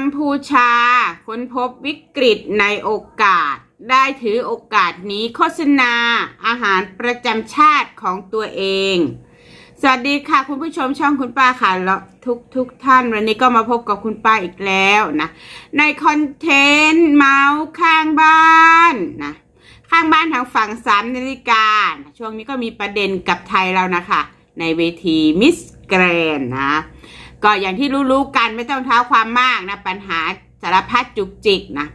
มพูชา ค้นพบวิกฤตในโอกาส ได้ถือโอกาสนี้โฆษณาอาหารประจำชาติของตัวเอง สวัสดีค่ะคุณผู้ชมช่องคุณป้าค่ะแล้วทุกทุกท่านวันนี้ก็มาพบกับคุณป้าอีกแล้วนะ ในคอนเทนต์เมาส์ข้างบ้านนะข้างบ้านทางฝั่งสามนาฬิกา ช่วงนี้ก็มีประเด็นกับไทยเรานะคะ ในเวทีมิสแกรนนะ ก็อย่างที่รู้ๆกันไม่ต้องเท้าความมากนะ ปัญหาสารพัดจุกจิกนะ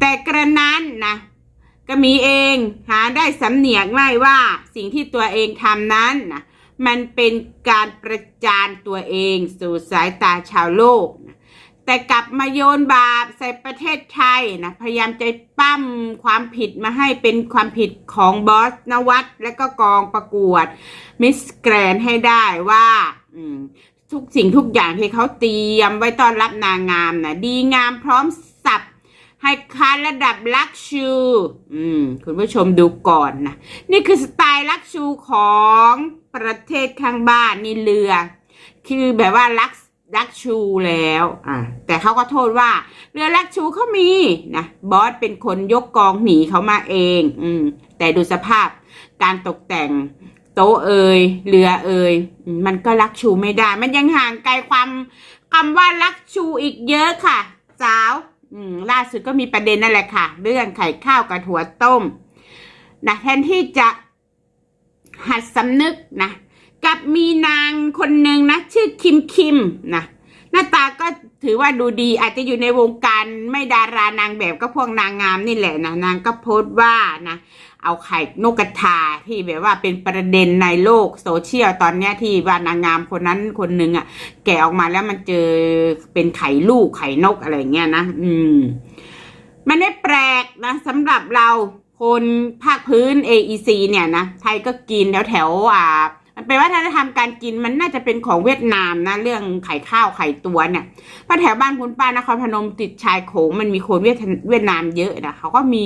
แต่กระนั้นนะก็มีเองหาได้สำเนียกไม่ว่าสิ่งที่ตัวเองทำนั้นนะมันเป็นการประจานตัวเองสู่สายตาชาวโลกนะแต่กลับมาโยนบาปใส่ประเทศไทยนะพยายามจะปั้มความผิดมาให้เป็นความผิดของบอสนวัตและก็กองประกวดมิสแกรนให้ได้ว่า ทุกสิ่งทุกอย่างที่เขาเตรียมไว้ต้อนรับนางงามนะดีงามพร้อมสับให้คานระดับลักชูอืม คุณผู้ชมดูก่อนนะ นี่คือสไตล์ลักชูของประเทศข้างบ้านนี่เรือ คือแบบว่าลักลักชูแล้ว อ่าแต่เขาก็โทษว่า เรือลักชูเขามีนะบอสเป็นคนยกกองหนีเขามาเอง อืม แต่ดูสภาพการตกแต่ง ต๊ะเอ่ยเรือเอ่ยมันก็ลักชูไม่ได้ มันยังห่างไกลความคำว่าลักชูอีกเยอะค่ะสาวล่าสุดก็มีประเด็นนั่นแหละค่ะ เรื่องไข่ข้าวกับถั่วต้มนะแทนที่จะหัดสำนึกนะกับมีนางคนหนึ่งนะ ชื่อคิมคิมนะหน้าตาก็ถือว่าดูดีอาจจะอยู่ในวงการไม่ดารานางแบบก็พวกนางงามนี่แหละนะนางก็โพสต์ว่านะ เอาไข่นกกระทาที่แบบว่าเป็นประเด็นในโลกโซเชียลตอนเนี้ยที่ว่านางงามคนนั้นคนหนึ่งอะ่ะ แกะออกมาแล้วมันเจอเป็นไข่ลูกไข่นกอะไรเงี้ยนะอืม มันไม่แปลกนะสำหรับเราคนภาคพื้น AEC เนี่ยนะไทยก็กินแถวแถวอ่า มันเป็นวัฒนธรรมการกินมันน่าจะเป็นของเวียดนามนะ เรื่องไข่ข้าวไข่ตัวเนี่ยพราแถวบ้านคุณป้านครพนมติดชายโขงมันมีคนเวียดเวียดนามเยอะนะเขาก็มี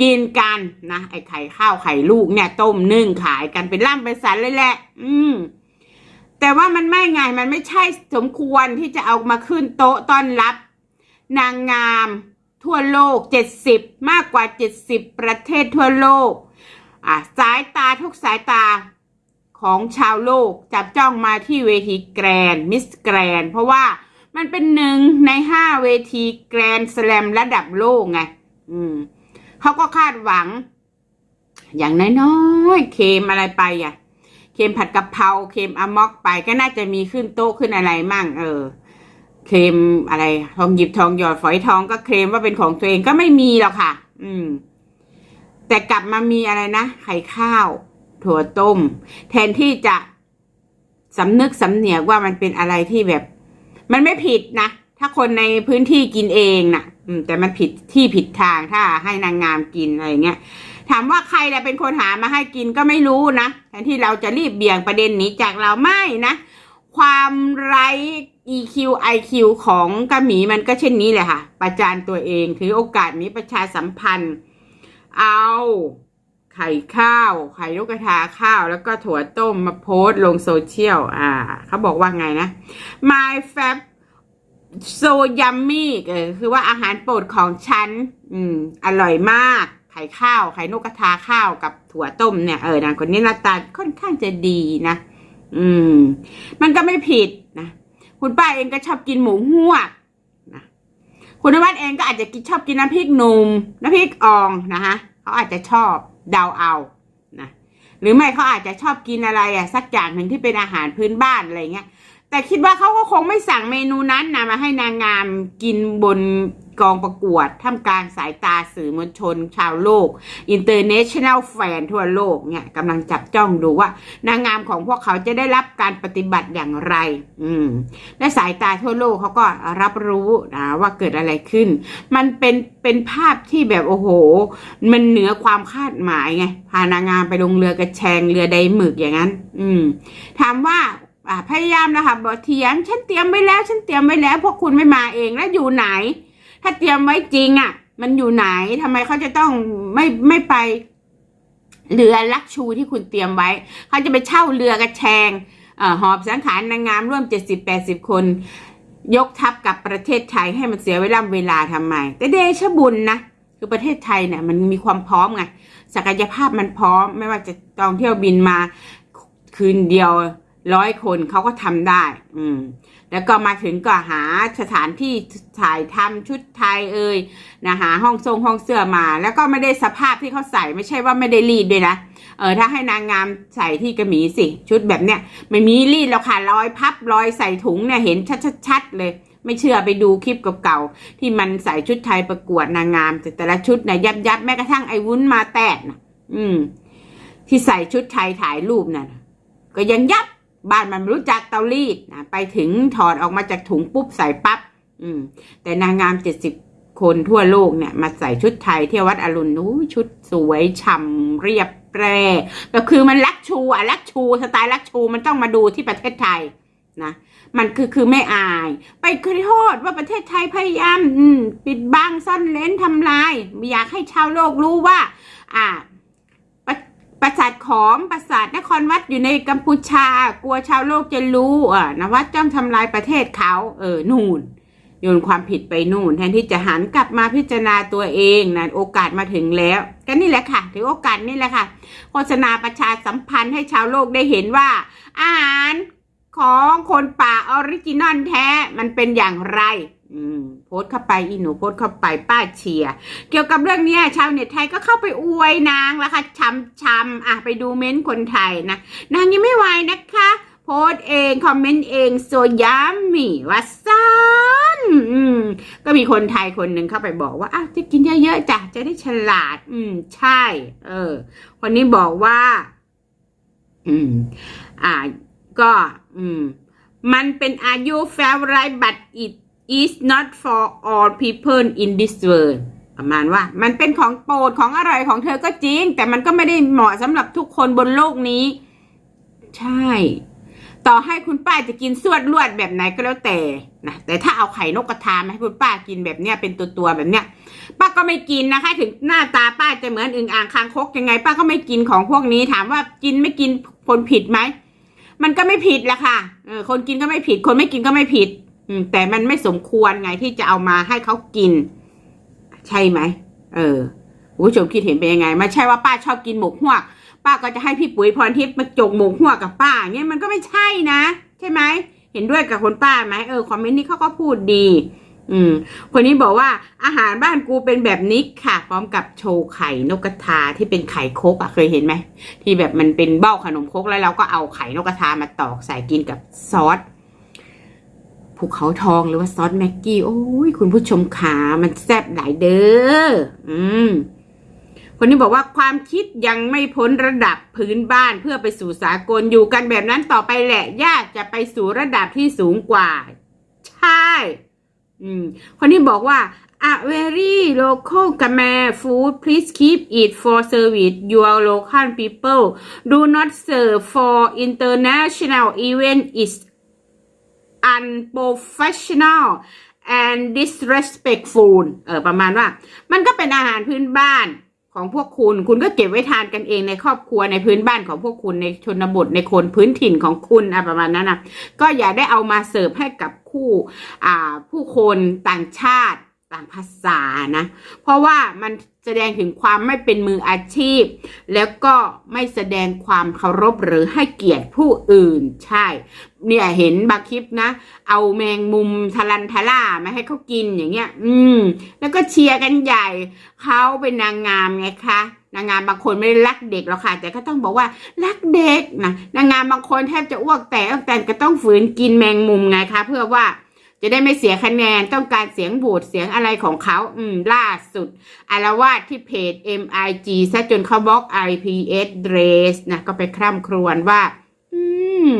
กินกันนะไอ้ไข่ข้าวไข่ลูกเนี่ย ต้มนึ่งขายกันเป็นล่ำเป็นสันเลยแหละ อืมแต่ว่ามันไม่ไงมันไม่ใช่สมควรที่จะเอามาขึ้นโต๊ะต้อนรับ นางงามทั่วโลก70มากกว่า70ประเทศทั่วโลก อะสายตาทุกสายตา ของชาวโลกจับจ้องมาที่เวทีแกรนมิสแกรนเพราะว่ามันเป็นหนึ่งในห้าเวทีแกรนสแลมระดับโลกไง อืมเขาก็คาดหวัง อย่างน้อยๆ เค็มอะไรไปอะ เค็มผัดกะเพราเค็มอะม็อกไปก็น่าจะมีขึ้นโต๊ะขึ้นอะไรมั่ง เออ เคมอะไรทองหยิบทองหยอดฝอยทองก็เคลมว่าเป็นของตัวเองก็ไม่มีหรอกค่ะ อืม แต่กลับมามีอะไรนะไข่ข้าว ถั่วต้ม แทนที่จะสำนึกสำเนียกว่ามันเป็นอะไรที่แบบ มันไม่ผิดนะถ้าคนในพื้นที่กินเองนะ่ะ อืม แต่มันผิดที่ผิดทางถ้าให้นางงามกินอะไรเงี้ยถามว่าใครแหละเป็นคนหามาให้กินก็ไม่รู้นะแทนที่เราจะรีบเบี่ยงประเด็นนี้จากเราไม่นะความไร้ EQ IQ ของกระหมีมันก็เช่นนี้แหละค่ะ ประจานตัวเองถือโอกาสนี้ประชาสัมพันธ์ เอา ไข่ข้าว ไข่นกกระทาข้าว แล้วก็ถั่วต้มมาโพสต์ลงโซเชียล อ่า เขาบอกว่าไงนะ My Fab so yummy เออคือว่าอาหารโปรดของฉัน อืม อร่อยมาก ไข่ข้าว ไข่นกกระทาข้าวกับถั่วต้มเนี่ย เออนางคนนี้หน้าตาค่อนข้างจะดีนะ อืม มันก็ไม่ผิดนะ คุณป้าเองก็ชอบกินหมูหัวกนะ คุณนวัดเองก็อาจจะกินชอบกินน้ำพริกหนุ่ม น้ำพริกอ่องนะคะ เขาอาจจะชอบ เดาเอานะหรือไม่เขาอาจจะชอบกินอะไรอะสักอย่างหนึ่งที่เป็นอาหารพื้นบ้านอะไรเงี้ยแต่คิดว่าเขาก็คงไม่สั่งเมนูนั้นนะมาให้นางงามกินบน กองประกวดท่ามกลางสายตาสื่อมวลชน ชาวโลก international fan ทั่วโลกเนี่ยกำลังจับจ้องดูว่านางงามของพวกเขาจะได้รับการปฏิบัติอย่างไร อืมและสายตาทั่วโลกเขาก็รับรู้นะว่าเกิดอะไรขึ้น มันเป็นเป็นภาพที่แบบโอ้โห มันเหนือความคาดหมายไงพานางงามไปลงเรือกระแชงเรือใดหมึกอย่างนั้น อืมถามว่าอ่าพยายามนะคะบอกเถียงฉันเตรียมไว้แล้ว ฉันเตรียมไว้แล้ว พวกคุณไม่มาเองแล้วอยู่ไหน ถ้าเตรียมไว้จริงอะ่ะ มันอยู่ไหนทำไมเขาจะต้องไม่ไม่ไปเรือลักชูที่คุณเตรียมไว้เขาจะไปเช่าเรือกระแชงอ่อหอบสังขารนางงามร่วมเจ็ดสิบแปดสิบคน ยกทัพกับประเทศไทยให้มันเสียเวลาเวลาทำไม แต่เดชบุญนะคือประเทศไทยเนี่ยมันมีความพร้อมไงศักยภาพมันพร้อม ไม่ว่าจะจองเที่ยวบินมาคืนเดียว ร้อยคนเขาก็ทำได้ อืม แล้วก็มาถึงก็หาสถานที่ถ่ายทำชุดไทยเอ่ยนะหาห้องทรงห้องเสื้อมา แล้วก็ไม่ได้สภาพที่เขาใส่ไม่ใช่ว่าไม่ได้รีดด้วยนะ เออ ถ้าให้นางงามใส่ที่กระหมีสิ ชุดแบบเนี้ยไม่มีรีดแล้วค่ะรอยพับรอยใส่ถุงเนี่ยเห็นชัดๆเลย ไม่เชื่อไปดูคลิปเก่าๆที่มันใส่ชุดไทยประกวดนางงาม แต่แต่ละชุดนะยับยับๆแม้กระทั่งไอ้วุ้นมาแตกนะอืม ที่ใส่ชุดไทยถ่ายรูปน่ะก็ยังยับ บ้านมันไม่รู้จักเตารีดนะไปถึงถอดออกมาจากถุงปุ๊บใส่ปับ๊บอืม แต่นางงามเจ็ดสิบคนทั่วโลกเนี่ยมาใส่ชุดไทยเที่ยววัดอรุณนู้ชุดสวยฉ่ำเรียบแปรก็คือมันลักชูอะลักชูสไตล์ลักชูมันต้องมาดูที่ประเทศไทยนะมันคือคือไม่อาย ไปขอโทษว่าประเทศไทยพยายามปิดบังซ่อนเลนทำลาย อยากให้ชาวโลกรู้ว่า อ่า ปราสาทขอมปราสาทนครวัดอยู่ในกัมพูชา กลัวชาวโลกจะรู้อะนวัดจ้องทำลายประเทศเขาเออนู่นโยนความผิดไปนู่น แทนที่จะหันกลับมาพิจารณาตัวเองนะโอกาสมาถึงแล้วก็นี่แหละค่ะถือโอกาสนี่แหละค่ะ โฆษณาประชาสัมพันธ์ให้ชาวโลกได้เห็นว่า อาหารของคนป่าออริจินอลแท้มันเป็นอย่างไร อืมโพสต์เข้าไปอีหนูโพสต์เข้าไปป้าเชียร์เกี่ยวกับเรื่องเนี้ยชาวเน็ตไทยก็เข้าไปอวยนางแล้วค่ะช้ำช้ำอะไปดูเม้นต์คนไทยนะนางยังไม่ไหวนะคะ โพสต์เอง คอมเมนต์เองโซยามีวัสซันอืมก็มีคนไทยคนหนึ่งเข้าไปบอกว่าอ้าวจะกินเยอะๆจ้ะจะได้ฉลาด อืม ใช่ เออ คนนี้บอกว่า อืม อ่า ก็ อืม มันเป็นอายุ favorite but it is not for all people in this world ประมาณว่า มันเป็นของโปรดของอร่อยของเธอก็จริง แต่มันก็ไม่ได้เหมาะสำหรับทุกคนบนโลกนี้ ใช่ ต่อให้คุณป้าจะกินสวดลวดแบบไหนก็แล้วแต่นะแต่ถ้าเอาไข่นกกระทามาให้คุณป้ากินแบบเนี้ยเป็นตัวตัวๆแบบเนี้ย ป้าก็ไม่กินนะคะ ถึงหน้าตาป้าจะเหมือนอึ่งอ่างคางคกยังไง ป้าก็ไม่กินของพวกนี้ถามว่ากินไม่กินผลผิดไหมมันก็ไม่ผิดแหละค่ะเออคนกินก็ไม่ผิด คนไม่กินก็ไม่ผิด อืม แต่มันไม่สมควรไงที่จะเอามาให้เขากิน ใช่ไหมเออผู้ชมคิดเห็นเป็นยังไงไม่ใช่ว่าป้าชอบกินหมกหวกป้าก็จะให้พี่ปุ๋ยพรทิพย์มาจกหมกหวกกับป้าเงี้ยมันก็ไม่ใช่นะ ใช่ไหมเห็นด้วยกับคนป้าไหมเออคอมเมนต์นี้เขาก็พูดดี อืม คนนี้บอกว่าอาหารบ้านกูเป็นแบบนี้ค่ะ พร้อมกับโชว์ไข่นกกระทาที่เป็นไข่โคกอะเคยเห็นไหมที่แบบมันเป็นเบ้าขนมโคกแล้วเราก็เอาไข่นกกระทามาตอกใส่กินกับซอส ภูเขาทองหรือว่าซอสแม็กกี้ โอ้ยคุณผู้ชมขามันแซ่บหลายเด้ออืมคนนี้บอกว่าความคิดยังไม่พ้นระดับพื้นบ้านเพื่อไปสู่สากลอยู่กันแบบนั้นต่อไปแหละ ยากจะไปสู่ระดับที่สูงกว่า ใช่ อืม คนนี้บอกว่า a very local Khmer food please keep it for service your local people do not serve for international event is unprofessional and disrespectful เออประมาณว่า มันก็เป็นอาหารพื้นบ้านของพวกคุณ คุณก็เก็บไว้ทานกันเองในครอบครัวในพื้นบ้านของพวกคุณในชนบทในคนพื้นถิ่นของคุณอะประมาณนั้นนะก็อย่าได้เอามาเสิร์ฟให้กับคู่อ่าผู้คนต่างชาติ ต่างภาษานะ เพราะว่ามันแสดงถึงความไม่เป็นมืออาชีพ แล้วก็ไม่แสดงความเคารพหรือให้เกียรติผู้อื่นใช่ เนี่ยเห็นบางคลิปนะ เอาแมงมุมทะลันทะล่ามาให้เขากินอย่างเงี้ย อืม แล้วก็เชียร์กันใหญ่เขาเป็นนางงามไงคะนางงามบางคนไม่ได้รักเด็กหรอกค่ะ แต่ก็ต้องบอกว่ารักเด็กนะนางงามบางคนแทบจะอ้วกแตกแต่ก็ต้องฝืนกินแมงมุมไงคะ เพื่อว่า จะได้ไม่เสียคะแนนต้องการเสียงบูดเสียงอะไรของเขา อืม ล่าสุดอารวาสที่เพจ MIG ซะจนเขาบล็อก IPS Dress นะ ก็ไปคร่ำครวญว่า อืม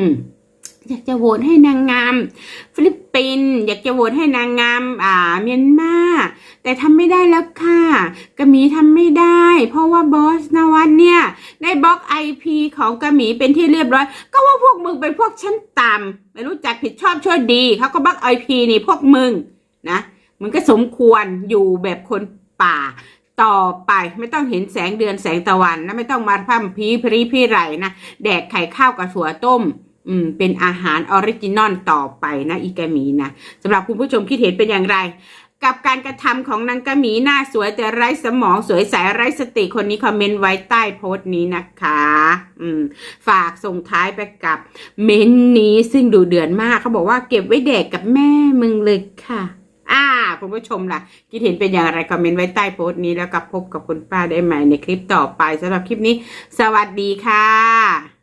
อยากจะโหวตให้นางงาม ฟิลิป ปินส์อยากจะโหวตให้นางงามอ่าเมียนมาแต่ทำไม่ได้แล้วค่ะกระหมีทำไม่ได้ เพราะว่าบอสนวัตเนี่ย ได้บล็อกไอพีของกระหมีเป็นที่เรียบร้อย ก็ว่าพวกมึงเป็นพวกชั้นต่ำไม่รู้จักผิดชอบชั่วดีเขาก็บล็อกไอพีนี่พวกมึงนะมึงก็สมควรอยู่แบบคนป่าต่อไปไม่ต้องเห็นแสงเดือนแสงตะวันนะไม่ต้องมาพร่ำพีพรีพี่ไรนะแดกไข่ข้าวกับถั่วต้ม อืมเป็นอาหารออริจินอลต่อไปนะอีกามีนะสำหรับคุณผู้ชมคิดเห็นเป็นอย่างไร กับการกระทำของนางกะหมีหน้าสวยแต่ไร้สมองสวยใสไร้สติคนนี้คอมเมนต์ไว้ใต้โพสต์นี้นะคะ อืม ฝากส่งท้ายไปกับเมนนี้ซึ่งดูเดือดมากเขาบอกว่าเก็บไว้แดกกับแม่มึงเลยค่ะอ่าคุณผู้ชมล่ะ คิดเห็นเป็นอย่างไรคอมเมนต์ไว้ใต้โพสต์นี้แล้วกับพบกับคุณป้าได้ใหม่ในคลิปต่อไปสำหรับคลิปนี้ สวัสดีค่ะ